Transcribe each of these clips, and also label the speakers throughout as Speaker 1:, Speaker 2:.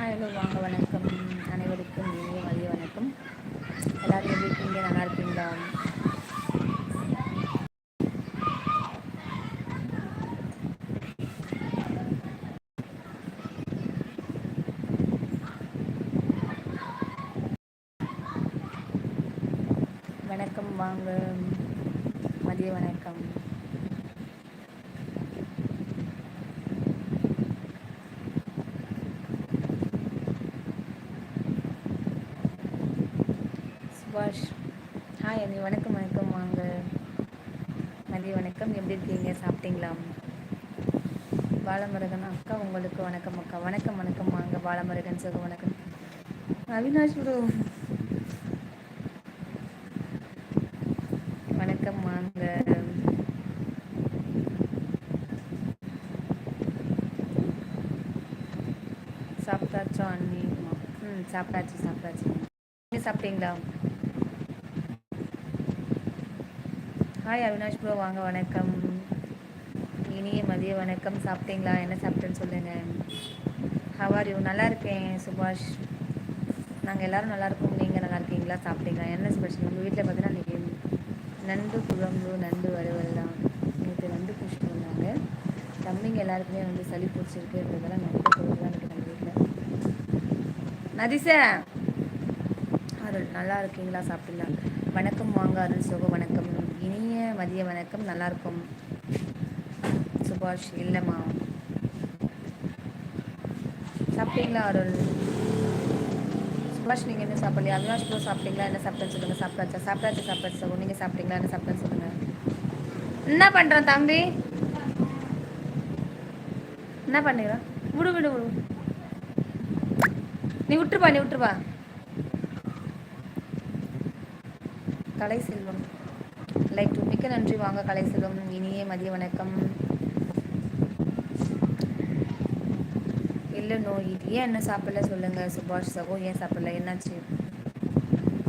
Speaker 1: Hello வாங்க வணக்கம் அனைவருக்கும் இனிய மதிய வணக்கம் எல்லோரும் எப்படி இருக்கீங்க நல்லா இருப்பீங்களா வணக்கம் வாங்க பாலமுருகன் அக்கா உங்களுக்கு வணக்கம் அக்கா வணக்கம் வணக்கம் வாங்க பாலமுருகன் சொல்லு வணக்கம் அவினாஷ் குரு வணக்கம் வாங்க சாப்பிட்டாச்சோ அண்ணி ம் சாப்பிட்டாச்சு சாப்பிட்டாச்சு அண்ணி சாப்பிட்டீங்களா ஹாய் அவினாஷ் ப்ரோ வாங்க வணக்கம் இனிய மதிய வணக்கம் சாப்பிட்டீங்களா என்ன சாப்பிட்டேன்னு சொல்லுங்கள் ஹவார் யூ நல்லா இருக்கேன் சுபாஷ் நாங்கள் எல்லோரும் நல்லா இருக்கோம் நீங்கள் நல்லா இருக்கீங்களா சாப்பிட்டீங்களா என்ன ஸ்பெஷல் உங்கள் வீட்டில் பார்த்தீங்கன்னா இன்றைக்கி நண்டு குழம்பு நண்டு வறுவல் தான் நேற்று நண்டு பிடிச்சிட்டு வந்தாங்க தம்பிங்க எல்லாருக்குமே வந்து சளி பிடிச்சிருக்குன்றதெல்லாம் நண்டு குழம்பு தான் இருக்குது நம்ம வீட்டில் நதிச அருள் நல்லா இருக்கீங்களா சாப்பிட்டீங்களா வணக்கம் வாங்க அருள் சோக வணக்கம் இனிய மதிய வணக்கம் நல்லா இருக்கும் சுபாஷ் இல்லைம்மா சாப்பிட்டீங்களா அருள் சுபாஷ் நீங்கள் என்ன சாப்பிடலையா அவினாஷ் ப்ரோ சாப்பிட்டீங்களா என்ன சாப்பிட்டேன்னு சொல்லுங்கள் சாப்பிட்டாச்சா சாப்பிடாச்சு சாப்பிட்டாச்சு சொல்லுங்கள் நீங்கள் சாப்பிட்டீங்களா என்ன சாப்பிட்டேன்னு சொல்லுங்கள் என்ன பண்ணுறேன் தம்பி என்ன பண்ணுகிறோம் விடு விடு விடு நீ விட்டுருப்பா நீ விட்டுருப்பா கலை செல்வம் லைக் டு மிக்க நன்றி வாங்க கலை செல்வம் இனியே மதிய வணக்கம் இல்லை நோ இது ஏன் என்ன சாப்பிடல சொல்லுங்கள் சுபாஷ் சகோ ஏன் சாப்பிடல என்னாச்சு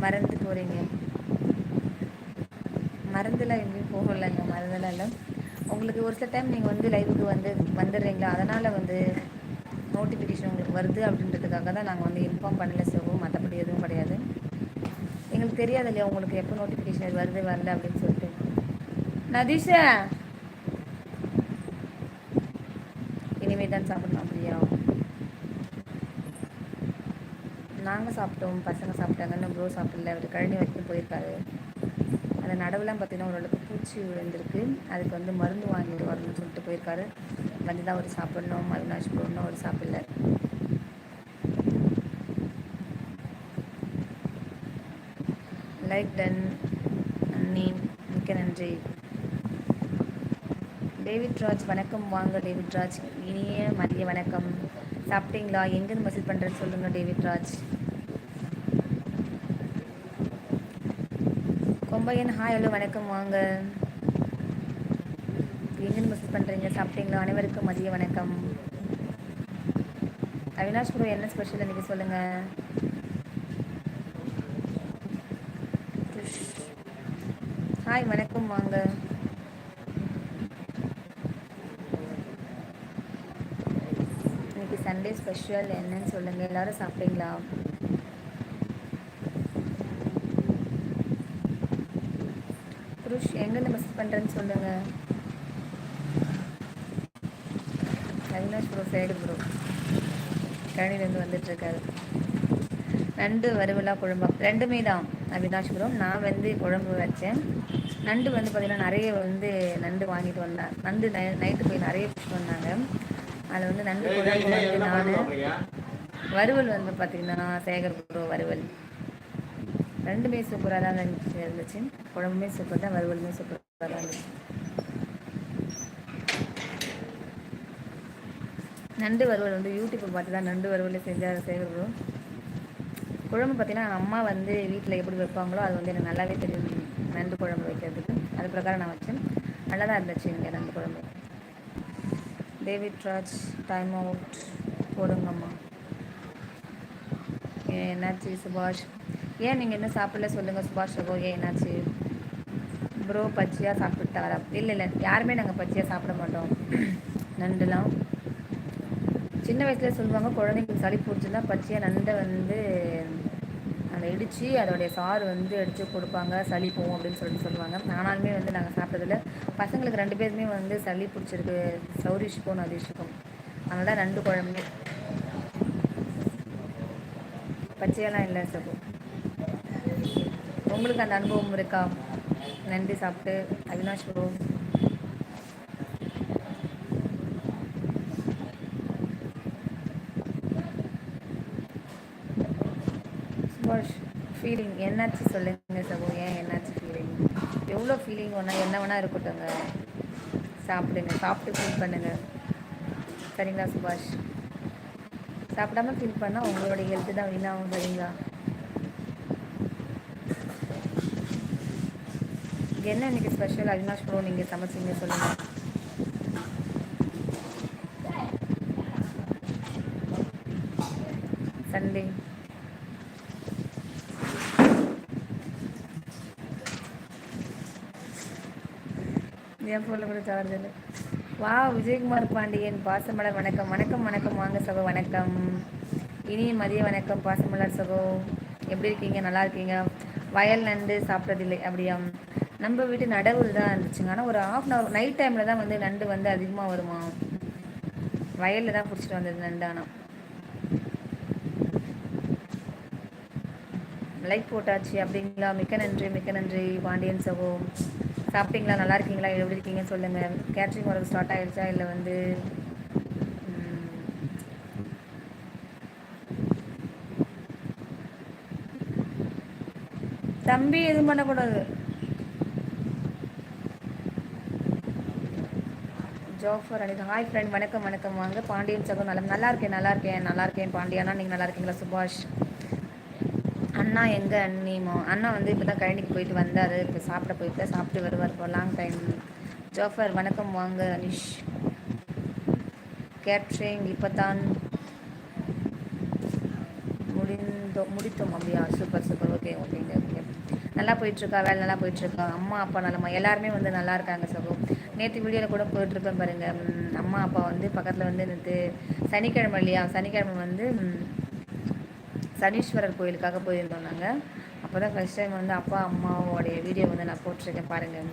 Speaker 1: மறந்து போகிறீங்க மறந்துலாம் எங்கேயும் போகலைங்க இல்லை உங்களுக்கு ஒரு சில டைம் நீங்கள் வந்து லைவுக்கு வந்து வந்துடுறீங்களா அதனால் வந்து நோட்டிஃபிகேஷன் உங்களுக்கு வருது அப்படின்றதுக்காக தான் நாங்கள் வந்து இன்ஃபார்ம் பண்ணல சகோ மற்றபடி எதுவும் கிடையாது எங்களுக்கு தெரியாது இல்லையா உங்களுக்கு எப்போ நோட்டிஃபிகேஷன் வருது வரல அப்படின்னு சொல்லிட்டு நதிஷா இனிமே தான் சாப்பிடணும் அப்படியா நாங்கள் சாப்பிட்டோம் பசங்க சாப்பிட்டாங்கன்னு ப்ரோ சாப்பிடல அவர் கழனி வரைக்கும் போயிருக்காரு அந்த நடவுலாம் பார்த்தீங்கன்னா ஓரளவுக்கு பூச்சி விழுந்திருக்கு அதுக்கு வந்து மருந்து வாங்கிட்டு வரணும்னு சொல்லிட்டு போயிருக்காரு வந்து தான் அவர் சாப்பிட்ணும் அவினாஷ் போடணும் அவர் சாப்பிடல லைக் டன் அண்ணி மிக்க நன்றி டேவிட் ராஜ் வணக்கம் வாங்க டேவிட் ராஜ் இனிய மதிய வணக்கம் சாப்பிட்டீங்களா எங்கேருந்து மெசேஜ் பண்ணுறது சொல்லுங்கள் David Raj Kombaiyan hi hello வணக்கம் வாங்க எங்கேருந்து மிஸ் பண்ணுறீங்க சாப்பிட்டீங்களா அனைவருக்கும் மதிய வணக்கம் அவினாஷ் குரு என்ன ஸ்பெஷல் இன்றைக்கி சொல்லுங்கள் ஹாய் வணக்கம் வாங்க இன்னைக்கு சண்டே ஸ்பெஷல் என்னன்னு சொல்லுங்கள் எல்லோரும் சாப்பிட்டீங்களா தனுஷ் எங்கேருந்து மெசேஜ் பண்ணுறேன்னு சொல்லுங்கள் அவினாஷ் ப்ரோ சைடு ப்ரோ கணினிலேருந்து வந்துட்டுருக்காரு நண்டு வறுவலா குழம்பு ரெண்டுமே தான் அவினாஷ் ப்ரோ நான் வந்து குழம்பு வச்சேன் நண்டு வந்து பார்த்திங்கன்னா நிறைய வந்து நண்டு வாங்கிட்டு வந்தேன் நண்டு நை நைட்டு போய் நிறைய பிடிச்சிட்டு வந்தாங்க அதில் வந்து நண்டு குழம்பு வந்து நான் வறுவல் வந்து பார்த்திங்கன்னா சேகர் ப்ரோ வறுவல் ரெண்டுமே சூப்பராக தான் இருந்துச்சு குழம்புமே சூப்பர் தான் வறுவலுமே சூப்பராக தான் இருந்துச்சு நண்டு வறுவல் வந்து யூடியூப்பை பார்த்து தான் நண்டு வறுவல் செஞ்சால் செய்கிறது குழம்பு பார்த்தீங்கன்னா அம்மா வந்து வீட்டில் எப்படி வைப்பாங்களோ அது வந்து எனக்கு நல்லாவே தெரியும் நண்டு குழம்பு வைக்கிறதுக்கு அது பிரகாரம் நான் வச்சேன் நல்லா தான் இருந்துச்சு இங்கே நண்டு குழம்பு டேவிட் ராஜ் டைம் அவுட் போடுங்கம்மா என்னாச்சு சுபாஷ் ஏன் நீங்கள் இன்னும் சாப்பிடல சொல்லுங்கள் சுபாஷ் ரகு ஏன் என்னாச்சு ப்ரோ பச்சையாக சாப்பிட்டாரா இல்லை இல்லை யாருமே நாங்கள் பச்சையாக சாப்பிட மாட்டோம் நண்டுலாம் சின்ன வயசுல சொல்லுவாங்க குழந்தைங்களுக்கு சளி பிடிச்சிருந்தா பச்சையாக நண்டை வந்து அதை இடித்து அதோடைய சாறு வந்து அடித்து கொடுப்பாங்க சளி போகும் அப்படின்னு சொல்லிட்டு சொல்லுவாங்க ஆனாலுமே வந்து நாங்கள் சாப்பிட்டதில்ல பசங்களுக்கு ரெண்டு பேருமே வந்து சளி பிடிச்சிருக்கு சௌரிஷ்க்கும் அதிர்ஷ்டிக்கும் அதனால தான் ரெண்டு குழம்பு பச்சையெல்லாம் இல்லை சகோ உங்களுக்கு அந்த அனுபவம் இருக்கா நன்றி சாப்பிட்டு அவினாஷ் ப்ரோ சுபாஷ் ஃபீலிங் என்னாச்சு சொல்லுங்கள் சகோ ஏன் என்னாச்சு ஃபீலிங் எவ்வளோ ஃபீலிங் ஒன்றா என்ன வேணால் இருக்கட்டும்ங்க சாப்பிடுங்க சாப்பிட்டு ஃபீல் பண்ணுங்கள் சரிங்களா சுபாஷ் சாப்பிடாம ஃபீல் பண்ணால் உங்களோட ஹெல்த்து தான் வீணாகும் சரிங்களா என்ன இன்றைக்கி ஸ்பெஷல் அவினாஷ் ப்ரோ நீங்கள் சமைச்சிங்க சொல்லுங்கள் சண்டே என் ஃபோனில் கூட சார்ஜ் வா விஜயகுமார் பாண்டியன் பாசமலர் வணக்கம் வணக்கம் வணக்கம் வாங்க சகோ வணக்கம் இனி மதிய வணக்கம் பாசமலர் சகோ எப்படி இருக்கீங்க நல்லா இருக்கீங்க வயல் நண்டு சாப்பிட்றதில்லை அப்படியா நம்ம வீட்டு நடவுல தான் இருந்துச்சுங்க ஆனால் ஒரு ஆஃப் அன் அவர் நைட் டைமில் தான் வந்து நண்டு வந்து அதிகமாக வருமா வயலில் தான் பிடிச்சிட்டு வந்தது நண்டானா லைக் போட்டாச்சு அப்படிங்களா மிக்க நன்றி மிக்க நன்றி பாண்டியன் சகோ சாப்பிட்டீங்களா நல்லா இருக்கீங்களா எப்படி இருக்கீங்கன்னு சொல்லுங்கள் கேட்ரிங் வரது ஸ்டார்ட் ஆகிடுச்சா இல்லை வந்து தம்பி எதுவும் பண்ணக்கூடாது ஜோஃபர் அலி ஹாய் ஃப்ரெண்ட் வணக்கம் வணக்கம் வாங்க பாண்டியன் சகோ நல்லா நல்லா இருக்கேன் நல்லா இருக்கேன் நல்லா இருக்கேன் பாண்டியானா நீங்கள் நல்லா இருக்கீங்களா சுபாஷ் அண்ணா எங்கே அண்ணிமோ அண்ணா வந்து இப்போ தான் கழனிக்கு போயிட்டு வந்தார் இப்போ சாப்பிட போயிட்டு சாப்பிட்டு வருவார் இப்போ லாங் டைம் ஜோஃபர் வணக்கம் வாங்க அனிஷ் கேட்ரிங் இப்போ தான் முடிந்தோம் முடித்தோம் அப்படியா சூப்பர் சூப்பர் ஓகே ஓகேங்க ஓகே நல்லா போயிட்டுருக்கா வேலை நல்லா போயிட்டுருக்கா அம்மா அப்பா நல்லம்மா எல்லாருமே வந்து நல்லா இருக்காங்க சகோ நேற்று வீடியோவில் கூட போயிட்டுருப்பேன் பாருங்கள் அம்மா அப்பா வந்து பக்கத்தில் வந்து நேற்று சனிக்கிழமை இல்லையா சனிக்கிழமை வந்து சனீஸ்வரர் கோயிலுக்காக போயிருந்தோம் நாங்கள் அப்போ தான் ஃபஸ்ட் டைம் வந்து அப்பா அம்மாவோடைய வீடியோ வந்து நான் போட்டிருக்கேன் பாருங்கள்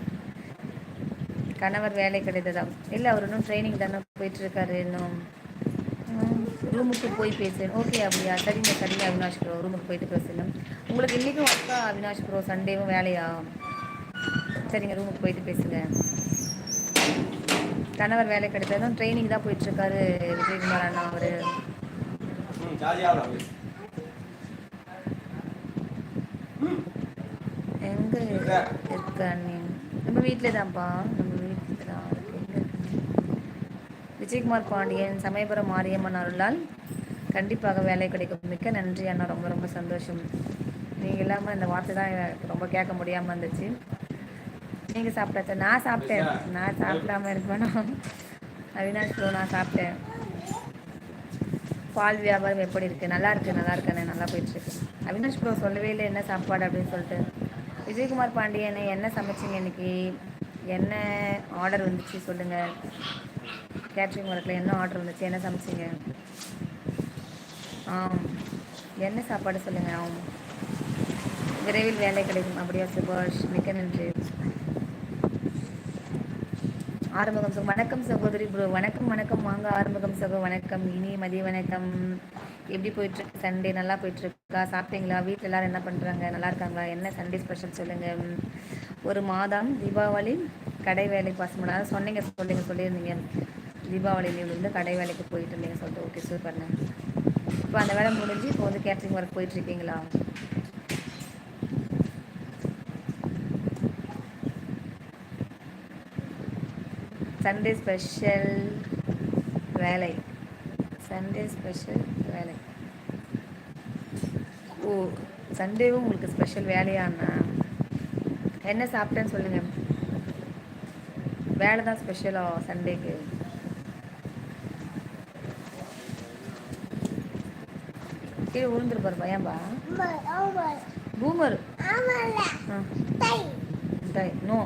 Speaker 1: கணவர் வேலை கிடைத்ததா இல்லை அவர் இன்னும் ட்ரைனிங் தானே போயிட்டுருக்காரு இன்னும் ரூமுக்கு போய் பேசுகிறேன் ஓகே அப்படியா சரிங்க சரிங்க அவினாஷ் ப்ரோ ரூமுக்கு போயிட்டு பேசணும் உங்களுக்கு இன்றைக்கும் ஒர்க்கா அவினாஷ் ப்ரோ சண்டேவும் வேலையா சரிங்க ரூமுக்கு போயிட்டு பேசுங்க கணவர் வேலை கிடைத்ததும் ட்ரைனிங் தான் போயிட்டுருக்காரு விஜயகுமார் அண்ணா அவரு எங்கே இருக்க நீ நம்ம வீட்டிலே தான்ப்பா நம்ம வீட்டில் தான் விஜயகுமார் பாண்டியன் சமயபுரம் மாரியம்மன் அருளால் கண்டிப்பாக வேலை கிடைக்கும் மிக்க நன்றி அண்ணா ரொம்ப ரொம்ப சந்தோஷம் நீங்கள் இல்லாமல் இந்த வார்த்தை தான் ரொம்ப கேட்க முடியாமல் இருந்துச்சு நீங்கள் சாப்பிட நான் சாப்பிட்டேன் நான் சாப்பிடாம இருக்கணும் அவினாஷ் ப்ரோ நான் சாப்பிட்டேன் பால் வியாபாரம் எப்படி இருக்குது நல்லா இருக்கு நல்லா இருக்கண்ணே நல்லா போயிட்டுருக்கு அவினாஷ் ப்ரோ சொல்லவே இல்லை என்ன சாப்பாடு அப்படின்னு சொல்லிட்டு விஜயகுமார் பாண்டியனை என்ன சமைச்சிங்க இன்னைக்கு என்ன ஆர்டர் வந்துச்சு சொல்லுங்கள் கேட்ரிங் ஒர்க்கில் என்ன ஆர்டர் வந்துச்சு என்ன சமைச்சிங்க ஆ என்ன சாப்பாடு சொல்லுங்கள் விரைவில் வேலை கிடைக்கும் அப்படியா சுபாஷ் மிக்க நன்றி ஆறுமுகம் சகோ வணக்கம் சகோதரி ப்ரோ வணக்கம் வணக்கம் வாங்க ஆறுமுகம் சகோ வணக்கம் இனி மதிய வணக்கம் எப்படி போயிட்டுருக்கு சண்டே நல்லா போயிட்டுருக்கா சாப்பிட்டீங்களா வீட்டில் எல்லோரும் என்ன பண்ணுறாங்க நல்லா இருக்காங்களா என்ன சண்டே ஸ்பெஷல் சொல்லுங்கள் ஒரு மாதம் தீபாவளி கடை வேலைக்கு பாஸ் பண்ணாத சொன்னீங்க சொல்லுங்க சொல்லியிருந்தீங்க தீபாவளி லீவ் இருந்து கடை வேலைக்கு போயிட்டு இருந்தீங்க சொல்லிட்டு ஓகே சூப்பர்ண்ணே இப்போ அந்த வேலை முடிஞ்சு இப்போ வந்து கேட்ரிங் ஒர்க் போயிட்டுருக்கீங்களா சண்டே ஸ்பெஷல் வேலை சண்டே ஸ்பெஷல் வேலை ஓ சண்டேவும் உங்களுக்கு ஸ்பெஷல் வேலையாண்ணா என்ன சாப்பிட்டேன்னு சொல்லுங்கள் வேலை தான் ஸ்பெஷலா சண்டேக்கு கீழே விழுந்துருப்பார் பையன்பா பூமர் தை நோ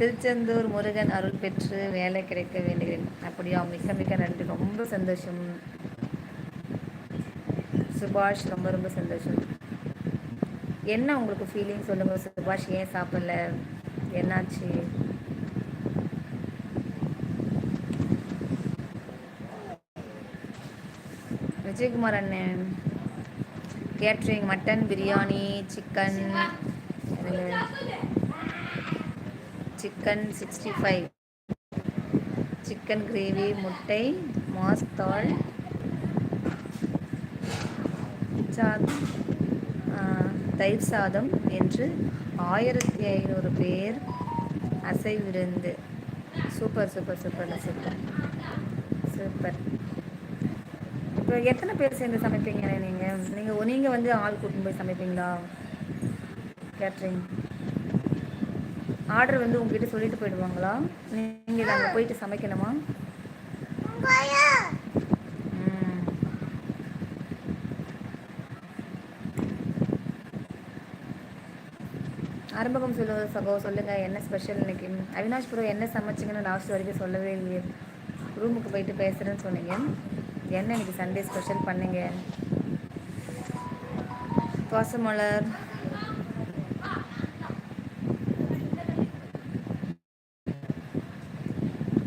Speaker 1: திருச்செந்தூர் முருகன் அருள் பெற்று வேலை கிடைக்க வேண்டுகிறேன் அப்படியா மிக்க மிக்க நன்றி ரொம்ப சந்தோஷம் சுபாஷ் ரொம்ப ரொம்ப சந்தோஷம் என்ன உங்களுக்கு ஃபீலிங் சொல்லுங்கள் சுபாஷ் ஏன் சாப்பிடல என்னாச்சு விஜயகுமார் அண்ணன் catering mutton biryani chicken chicken sixty five chicken gravy முட்டை மாஸ் சாத் தயிர் சாதம் என்று ஆயிரத்தி ஐநூறு பேர் அசைவிருந்து super super super super super இப்போ எத்தனை பேர் சேர்ந்து சமைப்பீங்க நீங்கள் நீங்கள் நீங்கள் வந்து ஆள் கூட்டின்னு போய் சமைப்பீங்களா கேட்ரிங் ஆர்டர் வந்து உங்ககிட்ட சொல்லிட்டு போயிடுவாங்களா நீங்கள் அங்கே போயிட்டு சமைக்கணுமா ஆரம்பகம் சொல்லு சகோ சொல்லுங்கள் என்ன ஸ்பெஷல் இன்னைக்கு அவினாஷ் ப்ரோ என்ன சமைச்சிங்கன்னு லாஸ்ட் வரைக்கும் சொல்லவே இல்லையே ரூமுக்கு போயிட்டு பேசுகிறேன்னு சொன்னீங்க என்ன இன்னைக்கு சண்டே ஸ்பெஷல் பண்ணுங்க பாசமலர்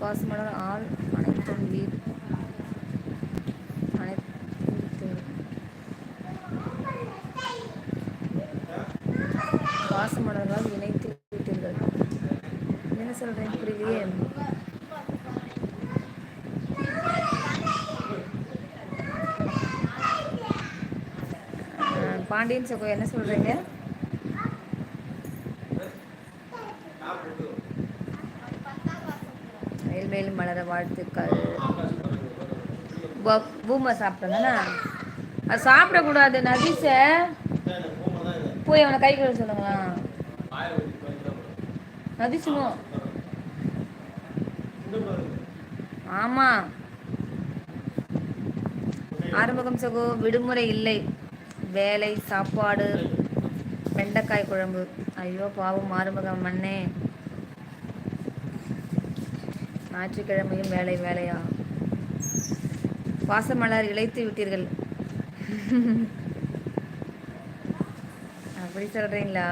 Speaker 1: பாசுமலர் ஆள் அனைத்தும் வீர் அனைத்து பாசுமலர்களால் இணைத்து விட்டீர்கள் என்ன சொல்கிறேன் புரியலையே பாண்டியன் சகோ என்ன சொல்கிறீங்க வாழ்த்துக்கள் பூமை சாப்பிட்டதானே அது சாப்பிடக்கூடாது நதிச போய் அவனை கை கழுவ சொல்லுங்களா நதிசுமோ ஆமா ஆரம்பகம் சகோ விடுமுறை இல்லை வேலை சாப்பாடு வெண்டைக்காய் குழம்பு ஐயோ பாவம் ஆரம்பகம் மண்ணே ஞாயிற்றுக்கிழமையும் வேலை வேலையா பாசமலர் இழைத்து விட்டீர்கள் அப்படி சொல்கிறீங்களா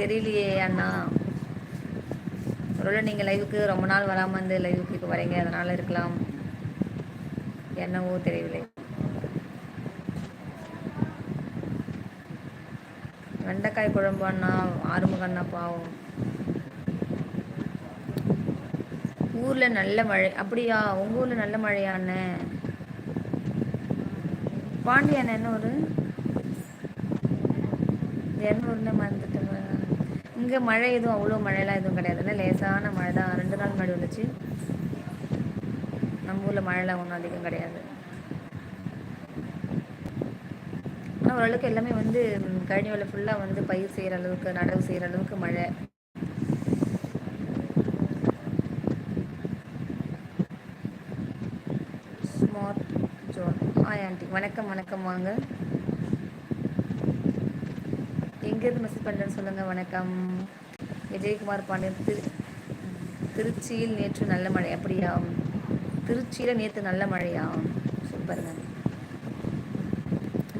Speaker 1: தெரியலையே அண்ணா ஒருவேளை நீங்கள் லைவுக்கு ரொம்ப நாள் வராமல் வந்து லைவுக்கு இப்போ வரீங்க அதனால் இருக்கலாம் என்னவோ தெரியவில்லை வெண்டைக்காய் குழம்பு அண்ணா ஆறுமுகண்ணா பாவம் ஊரில் நல்ல மழை அப்படியா உங்கள் ஊரில் நல்ல மழையான பாண்டியான என்ன ஒரு இரநூறுல மறந்துட்டோம் இங்கே மழை எதுவும் அவ்வளோ மழைலாம் எதுவும் கிடையாதுல்ல லேசான மழை தான் ரெண்டு நாள் மழை வந்துச்சு நம்ம ஊரில் மழைலாம் ஒன்றும் அதிகம் கிடையாது ஆனால் ஓரளவுக்கு எல்லாமே வந்து கழனி வேலை ஃபுல்லாக வந்து பயிர் செய்கிற அளவுக்கு நடவு செய்கிற அளவுக்கு மழை வணக்கம் வணக்கம் வாங்க எங்கேருந்து மெசேஜ் பண்ணுறேன்னு சொல்லுங்கள் வணக்கம் விஜயகுமார் பாண்டியன் திரு திருச்சியில் நேற்று நல்ல மழை அப்படியா திருச்சியில் நேற்று நல்ல மழையா சூப்பருங்க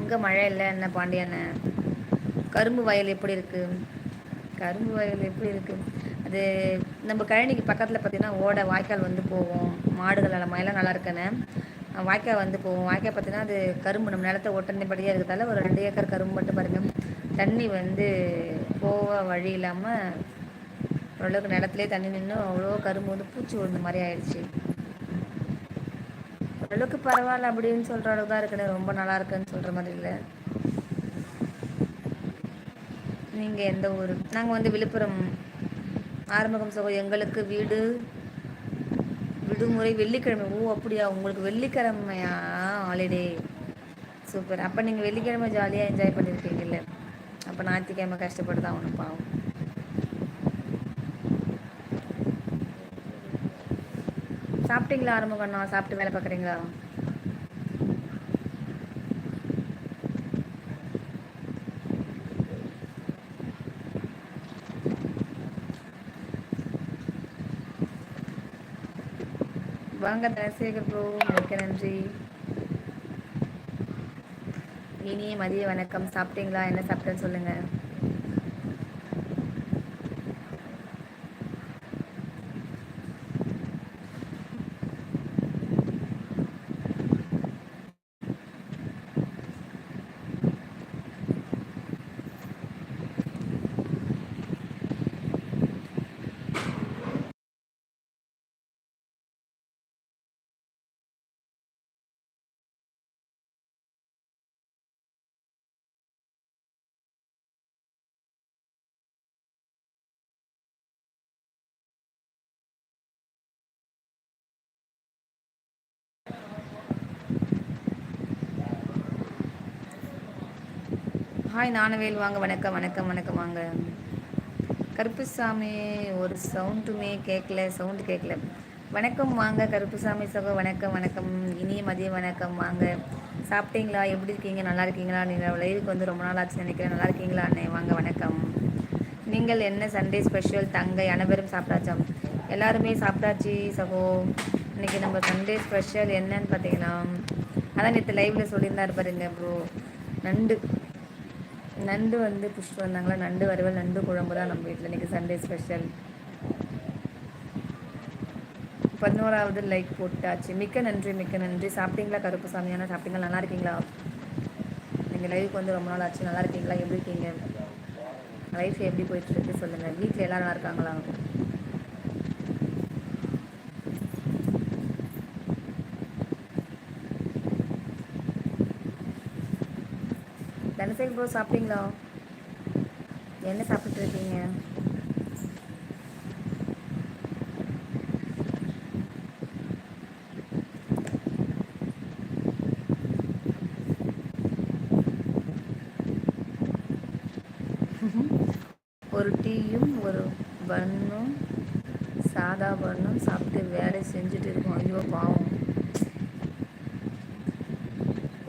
Speaker 1: இங்கே மழை இல்லை என்ன பாண்டியான கரும்பு வயல் எப்படி இருக்கு கரும்பு வயல் எப்படி இருக்கு அது நம்ம கழனிக்கு பக்கத்தில் பார்த்தீங்கன்னா ஓட வாய்க்கால் வந்து போவோம் மாடுகள் எல்லாம் நல்லா இருக்கேன்னு வாய்க்கால் வந்து போவோம் வாய்க்கால் பார்த்தீங்கன்னா அது கரும்பு நம்ம நிலத்தை ஒட்டந்தபடியாக இருக்கிறதால ஒரு ரெண்டு ஏக்கர் கரும்பு மட்டும் பாருங்கள் தண்ணி வந்து போக வழி இல்லாமல் ஓரளவுக்கு நிலத்துலேயே தண்ணி நின்று அவ்வளோ கரும்பு வந்து பூச்சி விழுந்த மாதிரி ஆயிடுச்சு ஓரளவுக்கு பரவாயில்ல அப்படின்னு சொல்கிற அளவுக்கு தான் இருக்குன்னு ரொம்ப நல்லா இருக்குன்னு சொல்கிற மாதிரி இல்லை நீங்கள் எந்த ஊர் நாங்கள் வந்து விழுப்புரம் ஆரம்பகம் சகோ எங்களுக்கு வீடு விடுமுறை வெள்ளிக்கிழமை ஓ அப்படியா உங்களுக்கு வெள்ளிக்கிழமையா ஹாலிடே சூப்பர் அப்போ நீங்கள் வெள்ளிக்கிழமை ஜாலியாக என்ஜாய் பண்ணியிருக்கீங்கல்ல அப்போ ஞாயிற்றுக்கிழமை கஷ்டப்பட்டு தான் ஒன்று பாவம் சாப்பிட்டீங்களா ஆரம்பம் கண்ணா சாப்பிட்டு வேலை பார்க்குறீங்களா வாங்க தனசேகர் ப்ரோ மிக்க நன்றி இனிய மதிய வணக்கம் சாப்பிட்டீங்களா என்ன சாப்பிட்டேன்னு சொல்லுங்கள் ஹாய் நானவேல் வாங்க வணக்கம் வணக்கம் வணக்கம் வாங்க கருப்புசாமி ஒரு சவுண்டுமே கேட்கல சவுண்டு கேட்கல வணக்கம் வாங்க கருப்புசாமி சகோ வணக்கம் வணக்கம் இனிய மதிய வணக்கம் வாங்க சாப்பிட்டீங்களா எப்படி இருக்கீங்க நல்லா இருக்கீங்களா நீங்கள் லைவுக்கு வந்து ரொம்ப நாள் ஆச்சு நினைக்கிறேன் நல்லா இருக்கீங்களா வாங்க வணக்கம் நீங்கள் என்ன சண்டே ஸ்பெஷல் தங்கை அனைவரும் சாப்பிடாச்சாம் எல்லாருமே சாப்பிட்டாச்சு சகோ இன்னைக்கு நம்ம சண்டே ஸ்பெஷல் என்னன்னு பார்த்தீங்கன்னா அதான் நேற்று லைவில் சொல்லியிருந்தார் பாருங்க ப்ரோ நண்டு நண்டு வந்து பிடிச்சிட்டு வந்தாங்களா நண்டு வறுவல் நண்டு குழம்பு தான் நம்ம வீட்டில் இன்றைக்கி சண்டே ஸ்பெஷல் பதினோராவது லைக் போட்டாச்சு மிக்க நன்றி மிக்க நன்றி சாப்பிட்டீங்களா கருப்பு சாமியான சாப்பிட்டீங்களா நல்லா இருக்கீங்களா நீங்கள் லைஃப் வந்து ரொம்ப நாள் ஆச்சு நல்லா இருக்கீங்களா எப்படி இருக்கீங்க லைஃப் எப்படி போயிட்டுருக்கு சொல்லுங்கள் வீட்டில் எல்லாரும் நல்லா இருக்காங்களா ரசேல் ப்ரோ சாப்பிட்டீங்களா என்ன சாப்பிட்டு இருக்கீங்க ஒரு டீயும் ஒரு பண்ணும் சாதா பண்ணும் சாப்பிட்டு வேலை செஞ்சுட்டு இருக்கோம் ஐயோ பாவம்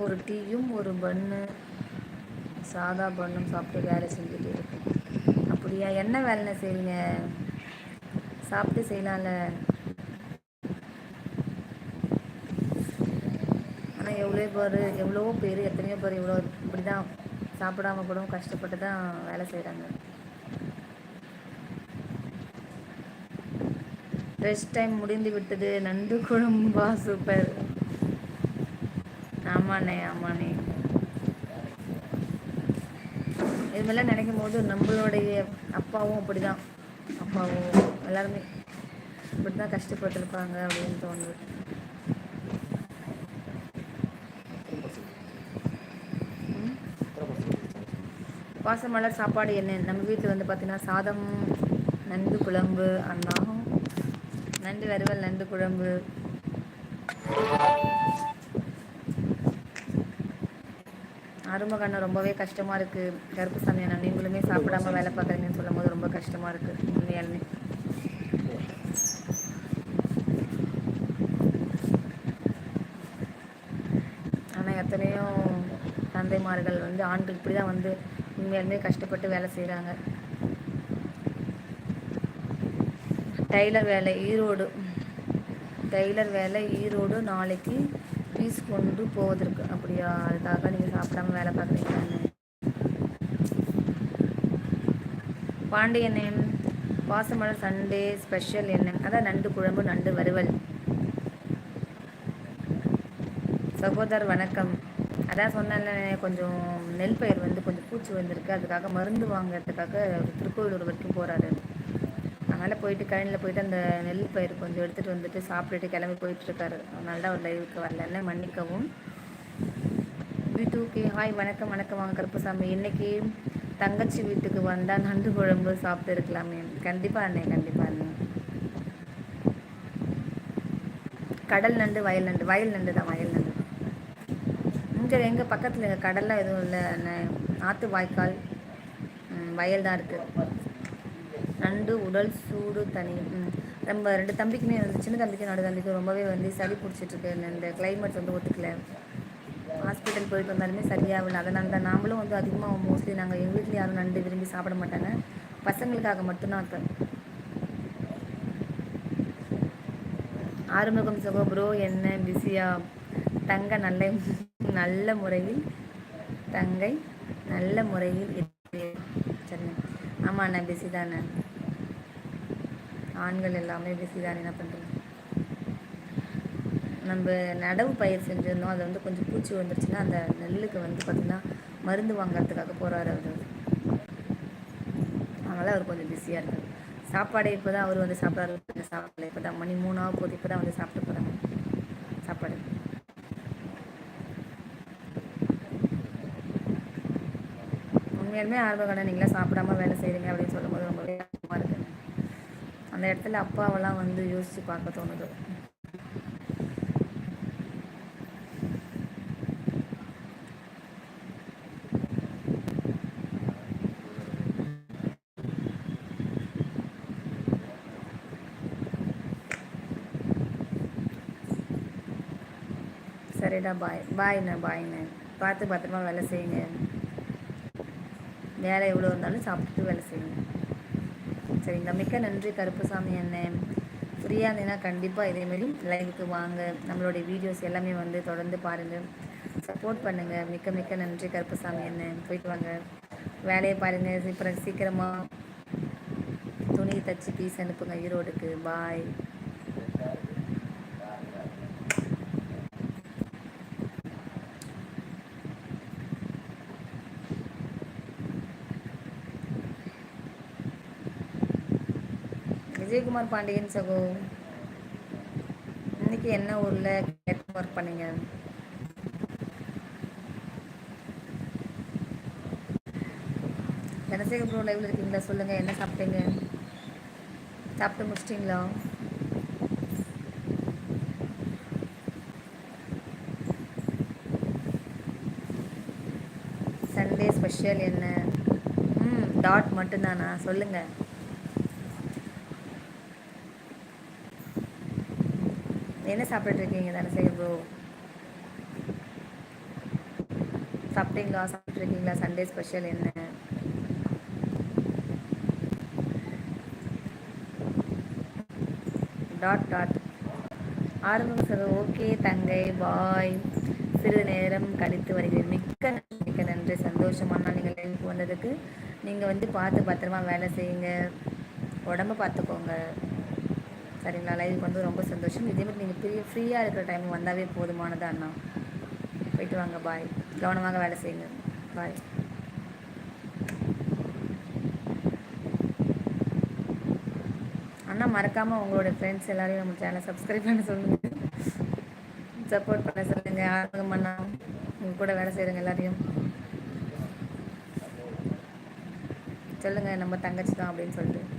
Speaker 1: ஒரு டீயும் ஒரு பண்ணு சாதா பண்ணும் சாப்பிட்டு வேலை செஞ்சுட்டு இருக்கேன் அப்படியா என்ன வேலை செய்வீங்க சாப்பிட்டு செய்யலாம்ல ஆனால் எவ்வளோ பேர் எவ்வளோ பேர் எத்தனையோ பேர் இவ்வளோ இப்படி தான் சாப்பிடாம கூட கஷ்டப்பட்டு தான் வேலை செய்கிறாங்க ரெஸ்ட் டைம் முடிந்து விட்டது நண்டு குழம்பா சூப்பர் ஆமாண்ணே ஆமாண்ணே இது மாதிரிலாம் நினைக்கும் போது நம்மளுடைய அப்பாவும் அப்படி தான் அப்பாவும் எல்லாருமே இப்படி தான் கஷ்டப்பட்டுருப்பாங்க அப்படின்னு தோணுது பாசமலர் சாப்பாடு என்ன நம்ம வீட்டில் வந்து பார்த்திங்கன்னா சாதம் நண்டு குழம்பு அண்ணாகும் நண்டு வறுவல் நண்டு குழம்பு ஆறுமுகண்ணா ரொம்பவே கஷ்டமாக இருக்குது கருப்பு சாமி அண்ணா நீங்களுமே சாப்பிடாம வேலை பார்க்குறீங்கன்னு சொல்லும் போது ரொம்ப கஷ்டமாக இருக்குது உண்மையாலுமே ஆனால் எத்தனையோ தந்தைமார்கள் வந்து ஆண்டு இப்படி தான் வந்து உண்மையாலுமே கஷ்டப்பட்டு வேலை செய்கிறாங்க டைலர் வேலை ஈரோடு டெய்லர் வேலை ஈரோடு நாளைக்கு ஆஃபீஸ் கொண்டு போவதற்கு அப்படியா அதுக்காக நீங்கள் சாப்பிடாம வேலை பார்க்குறீங்க பாண்டியன் பாசமலை சண்டே ஸ்பெஷல் என்ன அதான் நண்டு குழம்பு நண்டு வறுவல் சகோதரர் வணக்கம் அதான் சொன்னேன்ல கொஞ்சம் நெல் பயிர் வந்து கொஞ்சம் பூச்சி வந்திருக்கு அதுக்காக மருந்து வாங்கிறதுக்காக திருக்கோவிலூர் வரைக்கும் போகிறாரு அதனால் போயிட்டு கழனியில் போயிட்டு அந்த நெல் பயிர் கொஞ்சம் எடுத்துகிட்டு வந்துட்டு சாப்பிட்டுட்டு கிளம்பி போயிட்டுருக்காரு அதனால தான் அவர் லைவுக்கு வரலன்னு மன்னிக்கவும் வீட்டுக்கு ஹாய் வணக்கம் வணக்கம் வாங்க கருப்பசாமி இன்றைக்கி தங்கச்சி வீட்டுக்கு வந்தால் நண்டு குழம்பு சாப்பிட்டு இருக்கலாமே கண்டிப்பாக அண்ணே கண்டிப்பாக அண்ணே கடல் நண்டு வயல் நண்டு வயல் நண்டு தான் வயல் நண்டு இங்கே எங்கள் பக்கத்தில் எங்கள் கடல்லாம் எதுவும் இல்லை ஆற்று வாய்க்கால் வயல் தான் இருக்குது நண்டு உடல் சூடு தனி நம்ம ரெண்டு தம்பிக்குமே வந்து சின்ன தம்பிக்கும் நடு தம்பிக்கும் ரொம்பவே வந்து சளி பிடிச்சிட்ருக்கு இந்த கிளைமேட் வந்து ஒத்துக்கல ஹாஸ்பிட்டல் போயிட்டு வந்தாலுமே சரியாகல அதனால தான் நாமளும் வந்து அதிகமாக மோஸ்ட்லி நாங்கள் எங்கள் வீட்டில் யாரும் நண்டு விரும்பி சாப்பிட மாட்டாங்க பசங்களுக்காக மட்டும்தான் ஆறுமுகம் சுகம் ப்ரோ என்ன பிஸியா தங்க நல்ல நல்ல முறையில் தங்கை நல்ல முறையில் சரி ஆமாண்ணா பிஸி தானே ஆண்கள் எல்லாமே பிஸி தான் என்ன பண்ணுறது நம்ம நடவு பயிர் செஞ்சுருந்தோம் அதை வந்து கொஞ்சம் பூச்சி வந்துருச்சுன்னா அந்த நெல்லுக்கு வந்து பார்த்திங்கன்னா மருந்து வாங்குறதுக்காக போகிறாரு அவர் அதனால் அவர் கொஞ்சம் பிஸியாக இருக்கார் சாப்பாடு இப்போ தான் அவர் வந்து சாப்பிட்றாரு கொஞ்சம் சாப்பிடல இப்போ தான் மணி மூணாவது போது இப்போ தான் வந்து சாப்பிட்டு போகிறாங்க சாப்பாடு உண்மையாலுமே ஆர்வம் கடை நீங்களாம் சாப்பிடாம வேலை செய்கிறீங்க அப்படின்னு சொல்லும்போது ரொம்பவே அந்த இடத்துல அப்பாவெல்லாம் வந்து யோசித்து பார்க்க தோணுது சரிடா பாய் பாய்ண்ணே பாய்ண்ண பார்த்து பத்திரமா வேலை செய்யுங்க வேலை எவ்வளோ இருந்தாலும் சாப்பிட்டுட்டு வேலை செய்யுங்க சரிங்களா மிக்க நன்றி கருப்புசாமி என்ன ஃப்ரீயாக இருந்தீங்கன்னா கண்டிப்பாக இதேமாரி லைவுக்கு வாங்க நம்மளுடைய வீடியோஸ் எல்லாமே வந்து தொடர்ந்து பாருங்கள் சப்போர்ட் பண்ணுங்கள் மிக்க மிக்க நன்றி கருப்புசாமி அண்ணன் போயிட்டு வாங்க வேலையை பாருங்கள் சீக்கிரம் சீக்கிரமாக துணி தச்சு பீஸ் அனுப்புங்க ஈரோடுக்கு பாய் விஜயகுமார் பாண்டியன் சகோ இன்னைக்கு என்ன ஊரில் கேட் ஒர்க் பண்ணீங்க தனசேகர் ப்ரோ இருக்கீங்களா சொல்லுங்கள் என்ன சாப்பிட்டீங்க சாப்பிட்டு முடிச்சிட்டிங்களா சண்டே ஸ்பெஷல் என்ன ம் டாட் மட்டும்தானா சொல்லுங்கள் என்ன தானே சரி ப்ரோ சாப்பிட்டீங்களா சாப்பிட்ருக்கீங்களா சண்டே ஸ்பெஷல் என்ன டாட் டாட் ஆரம்பம் சார் ஓகே தங்கை பாய் சிறிது நேரம் கழித்து வருகிறேன் மிக்க மிக்க நன்றி சந்தோஷமான நீங்கள் லைஃப் வந்ததுக்கு நீங்கள் வந்து பார்த்து பத்திரமா வேலை செய்யுங்க உடம்ப பார்த்துக்கோங்க சரிங்களா லைவுக்கு வந்து ரொம்ப சந்தோஷம் இதே மாதிரி நீங்கள் ஃப்ரீ ஃப்ரீயாக இருக்கிற டைம் வந்தாவே போதுமானதா அண்ணா போயிட்டு வாங்க பாய் கவனமாக வேலை செய்யுங்க பாய் அண்ணா மறக்காமல் உங்களோட ஃப்ரெண்ட்ஸ் எல்லாரையும் நம்ம சேனலை சப்ஸ்கிரைப் பண்ண சொல்லுங்கள் சப்போர்ட் பண்ண சொல்லுங்கள் ஆர்வம் அண்ணா உங்கள் கூட வேலை செய்கிறவங்க எல்லாரையும் சொல்லுங்கள் நம்ம தங்கச்சி தான் அப்படின்னு சொல்லிட்டு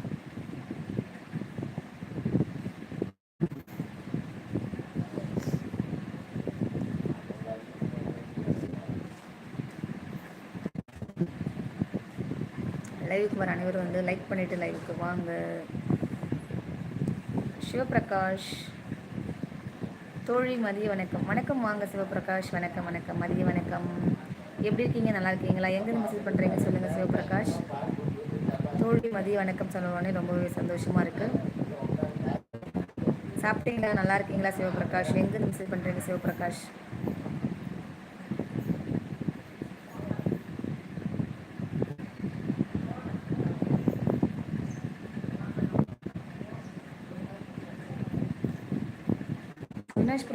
Speaker 1: ஜெயக்குமார் அனைவரும் வந்து லைக் பண்ணிட்டு லைவுக்கு வாங்க சிவபிரகாஷ் தோழி மதிய வணக்கம் வணக்கம் வாங்க சிவபிரகாஷ் வணக்கம் வணக்கம் மதிய வணக்கம் எப்படி இருக்கீங்க நல்லா இருக்கீங்களா எங்க மெசேஜ் பண்ணுறீங்க சொல்லுங்கள் சிவபிரகாஷ் தோழி மதிய வணக்கம் சொன்னோடனே ரொம்பவே சந்தோஷமாக இருக்குது சாப்பிட்டீங்களா நல்லா இருக்கீங்களா சிவபிரகாஷ் எங்க மெசேஜ் பண்ணுறீங்க சிவபிரகாஷ்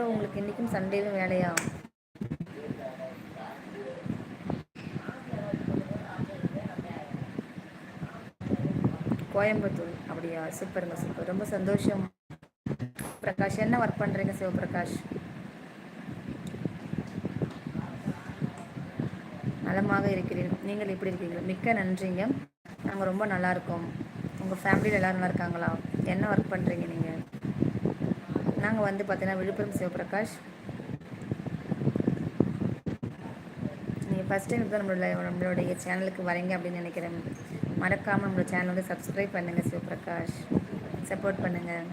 Speaker 1: அப்புறம் உங்களுக்கு இன்றைக்கும் சண்டேலும் வேலையா கோயம்புத்தூர் அப்படியா சூப்பருங்க சூப்பர் ரொம்ப சந்தோஷம் பிரகாஷ் என்ன ஒர்க் பண்ணுறீங்க சிவபிரகாஷ் நலமாக இருக்கிறீர்கள் நீங்கள் எப்படி இருக்கீங்களா மிக்க நன்றிங்க நாங்கள் ரொம்ப நல்லா இருக்கோம் உங்கள் ஃபேமிலியில் எல்லாரும் நல்லா இருக்காங்களா என்ன ஒர்க் பண்ணுறீங்க நீங்கள் நாங்கள் வந்து பார்த்தீங்கன்னா விழுப்புரம் சிவபிரகாஷ் நீங்கள் ஃபஸ்ட் டைம் தான் நம்மளோட நம்மளுடைய சேனலுக்கு வரீங்க அப்படின்னு நினைக்கிறேன் மறக்காமல் நம்மளோட சேனல் வந்து சப்ஸ்கிரைப் பண்ணுங்கள் சிவபிரகாஷ் சப்போர்ட் பண்ணுங்கள்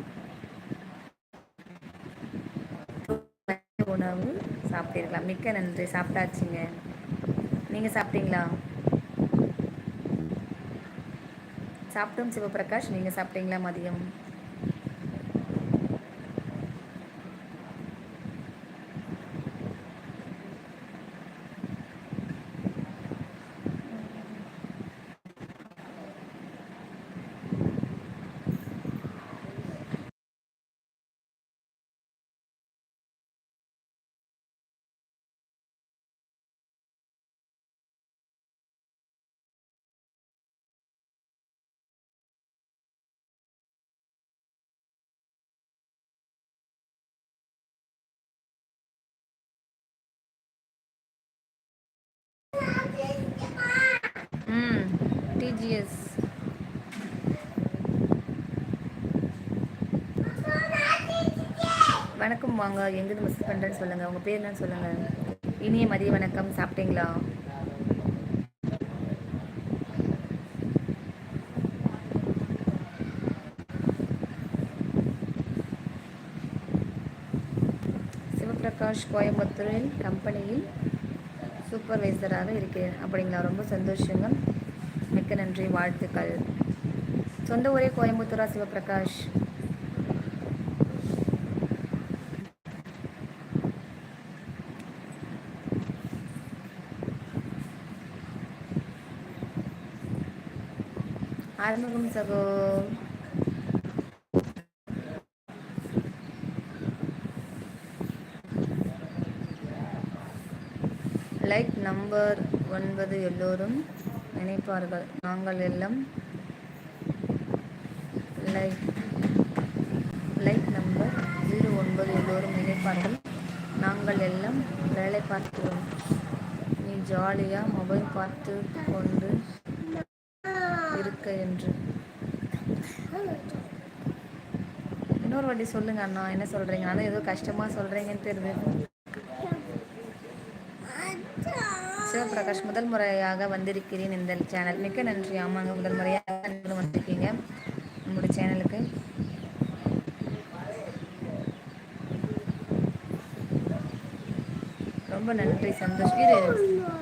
Speaker 1: உணவு சாப்பிட்டிருக்கலாம் மிக்க நன்றி சாப்பிட்டாச்சுங்க நீங்கள் சாப்பிட்டீங்களா சாப்பிட்டோம் சிவபிரகாஷ் நீங்கள் சாப்பிட்டீங்களா மதியம் religious. வணக்கம் வாங்க எங்கிருந்து மிஸ் பண்ணுறேன்னு சொல்லுங்கள் உங்கள் பேர் என்னன்னு சொல்லுங்கள் இனிய மதிய வணக்கம் சாப்பிட்டீங்களா சிவபிரகாஷ் கோயம்புத்தூரில் கம்பெனியில் சூப்பர்வைசராக இருக்கேன் அப்படிங்களா ரொம்ப சந்தோஷங்க மிக்க நன்றி வாழ்த்துக்கள் சொந்த ஊரே கோயம்புத்தூரா சிவபிரகாஷ் ஆறுமுகம் சகோ லைக் நம்பர் ஒன்பது எல்லோரும் நினைப்பார்கள் நாங்கள் எல்லாம் லைஃப் லைட் நம்பர் ஜீரோ ஒன்பது எல்லோரும் நினைப்பார்கள் நாங்கள் எல்லாம் வேலை பார்க்கிறோம் நீ ஜாலியாக மொபைல் பார்த்து கொண்டு இருக்க என்று இன்னொரு வாட்டி சொல்லுங்க அண்ணா என்ன சொல்கிறீங்க ஆனால் ஏதோ கஷ்டமாக சொல்கிறீங்கன்னு தெரிஞ்சது பிரகாஷ் முதல் முறையாக வந்திருக்கிறேன் இந்த சேனல் மிக்க நன்றி ஆமாங்க முதல் முறையாக நீங்களும் வந்திருக்கீங்க நம்மளோட சேனலுக்கு ரொம்ப நன்றி சந்தோஷம்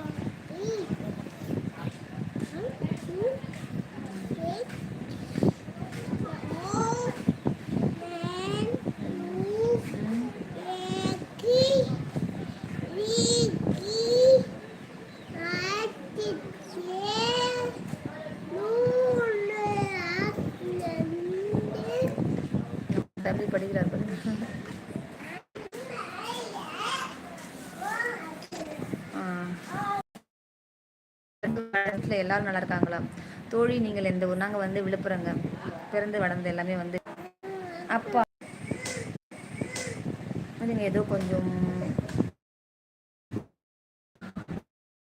Speaker 1: எல்லாரும் நல்லா இருக்காங்களா தோழி நீங்கள் எந்த ஊர் நாங்கள் வந்து விழுப்புரங்க பிறந்து வளர்ந்து எல்லாமே வந்து அப்பா அதுங்க ஏதோ கொஞ்சம்